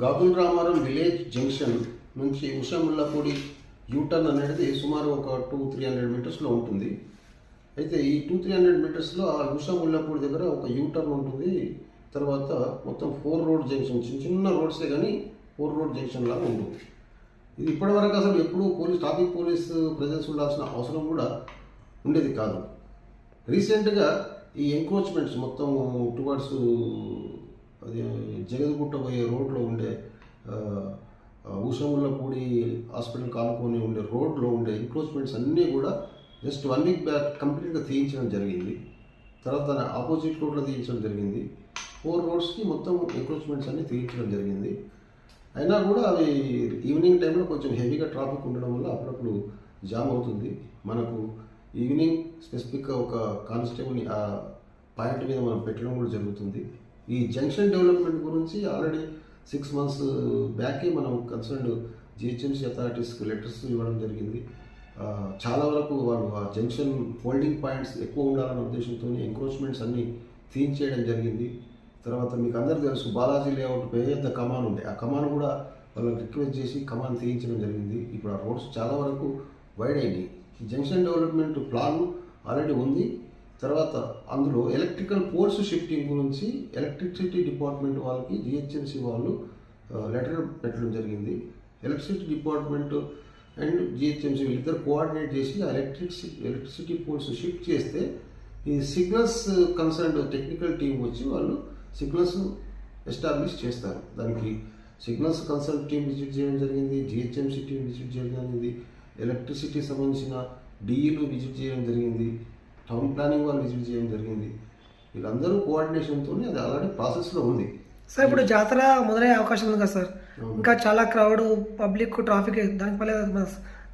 గాబుల్ Ramaram village junction నుంచి ఉషాముల్లాపూడి U turn అనేది సుమారు ఒక టూ త్రీ హండ్రెడ్ మీటర్స్లో ఉంటుంది. అయితే ఈ టూ త్రీ హండ్రెడ్ మీటర్స్లో ఆ ఉషాముల్లాపూడి దగ్గర ఒక యూటర్న్ ఉంటుంది. తర్వాత మొత్తం ఫోర్ రోడ్ జంక్షన్ చిన్న చిన్న రోడ్సే కానీ ఫోర్ రోడ్ జంక్షన్ లాగా ఉంటుంది. ఇది ఇప్పటివరకు అసలు ఎప్పుడూ పోలీస్ ట్రాఫిక్ పోలీస్ ప్రజెన్స్ ఉండాల్సిన అవసరం కూడా ఉండేది కాదు. రీసెంట్గా ఈ ఎంక్రోచ్మెంట్స్ మొత్తం టువర్డ్స్ అది జగద్గుట్ట పోయే రోడ్లో ఉండే ఆ, ఆ, హాస్పిటల్ కానుకొని ఉండే రోడ్లో ఉండే ఎంక్రోచ్మెంట్స్ అన్నీ కూడా జస్ట్ వన్ వీక్ బ్యాక్ కంప్లీట్గా తీయించడం జరిగింది. తర్వాత దాని ఆపోజిట్ రోడ్లో తీయించడం జరిగింది. ఫోర్ రోడ్స్కి మొత్తం ఎంక్రోచ్మెంట్స్ అన్నీ తీయించడం జరిగింది. అయినా కూడా అవి ఈవినింగ్ టైంలో కొంచెం హెవీగా ట్రాఫిక్ ఉండడం వల్ల అప్పుడప్పుడు జామ్ అవుతుంది. మనకు ఈవినింగ్ స్పెసిఫిక్గా ఒక కానిస్టేబుల్ని ఆ పాయింట్ మీద మనం పెట్టడం కూడా జరుగుతుంది. ఈ జంక్షన్ డెవలప్మెంట్ గురించి ఆల్రెడీ సిక్స్ మంత్స్ బ్యాకే మనం కన్సర్న్డ్ జిహెచ్ఎంసీ అథారిటీస్కి లెటర్స్ ఇవ్వడం జరిగింది. చాలా వరకు వాళ్ళు ఆ జంక్షన్ హోల్డింగ్ పాయింట్స్ ఎక్కువ ఉండాలనే ఉద్దేశంతో ఎంక్రోచ్మెంట్స్ అన్నీ తీయించేయడం జరిగింది. తర్వాత మీకు అందరికీ తెలుసు బాలాజీ లేఅవుట్ పెద్ద కమాన్ ఉండే ఆ కమాన్ కూడా వాళ్ళకి రిక్వెస్ట్ చేసి కమాన్ తీయించడం జరిగింది. ఇప్పుడు ఆ రోడ్స్ చాలా వరకు వైడ్ అయినాయి. ఈ జంక్షన్ డెవలప్మెంట్ ప్లాన్ ఆల్రెడీ ఉంది. తర్వాత అందులో ఎలక్ట్రికల్ పోల్స్ షిఫ్టింగ్ గురించి ఎలక్ట్రిసిటీ డిపార్ట్మెంట్ వాళ్ళకి జిహెచ్ఎంసీ వాళ్ళు లెటర్ పెట్టడం జరిగింది. ఎలక్ట్రిసిటీ డిపార్ట్మెంట్ అండ్ జిహెచ్ఎంసీ వీళ్ళిద్దరు కోఆర్డినేట్ చేసి ఆ ఎలక్ట్రిక్ ఎలక్ట్రిసిటీ పోల్స్ షిఫ్ట్ చేస్తే ఈ సిగ్నల్స్ కన్సర్న్ టెక్నికల్ టీం వచ్చి వాళ్ళు సిగ్నల్స్ ఎస్టాబ్లిష్ చేస్తారు. దానికి సిగ్నల్స్ కన్సర్న్ టీం విజిట్ చేయడం జరిగింది జిహెచ్ఎంసీ టీం విజిట్ చేయడం జరిగింది ఎలక్ట్రిసిటీ సంబంధించిన డిఈలు విజిట్ చేయడం జరిగింది. టౌన్ ప్లానింగ్ వాళ్ళు విజిట్ చేయడం జరిగింది. వీళ్ళందరూ కోఆర్డినేషన్తో అది ఆల్రెడీ ప్రాసెస్లో ఉంది. సార్ ఇప్పుడు జాతర మొదలయ్యే అవకాశం ఉంది కదా సార్. ఇంకా చాలా క్రౌడ్ పబ్లిక్ ట్రాఫిక్ దానికి పల్లె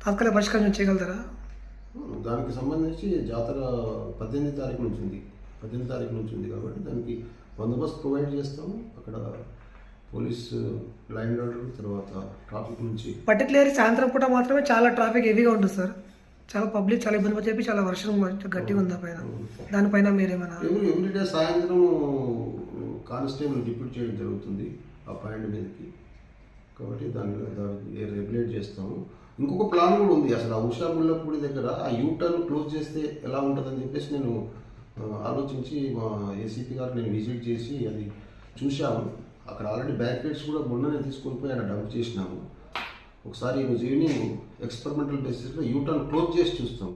తాత్కాలిక పరిష్కారం చేయగలుగుతారా? దానికి సంబంధించి జాతర పద్దెనిమిది తారీఖు నుంచి ఉంది. పద్దెనిమిది తారీఖు నుంచి ఉంది కాబట్టి దానికి బందోబస్తు ప్రొవైడ్ చేస్తాము. అక్కడ పోలీస్ లైన్ ఆర్డర్ తర్వాత ట్రాఫిక్ నుంచి. పర్టికులర్ సాయంత్రం పూట మాత్రమే చాలా ట్రాఫిక్ హెవీగా ఉంటుంది సార్. చాలా పబ్లిక్ చాలా ఇబ్బంది పడి చెప్పి చాలా వర్షం గట్టిగా ఉంది పైన. దానిపైన మీరేమైనా ఎవరి ఎవ్రీడే సాయంత్రం కానిస్టేబుల్ డిప్యూట్ చేయడం జరుగుతుంది ఆ పాయింట్ మీదకి. కాబట్టి దాని దాన్ని రెగ్యులేట్ చేస్తాము. ఇంకొక ప్లాన్ కూడా ఉంది. అసలు ఆ ఉషా ముల్లపూడి దగ్గర ఆ యూటర్న్ క్లోజ్ చేస్తే ఎలా ఉంటుందని చెప్పేసి నేను ఆలోచించి మా ఏసీపీ గారు నేను విజిట్ చేసి అది చూశాము. అక్కడ ఆల్రెడీ బ్యారికేడ్స్ కూడా మొన్ననే తీసుకొని పోయి అక్కడ డంప్ చేసినాము. ఒకసారి ఈరోజు ఈవినింగ్ ఎక్స్పెరిమెంటల్ బేసిస్లో యూటర్న్ క్లోజ్ చేసి చూస్తాం.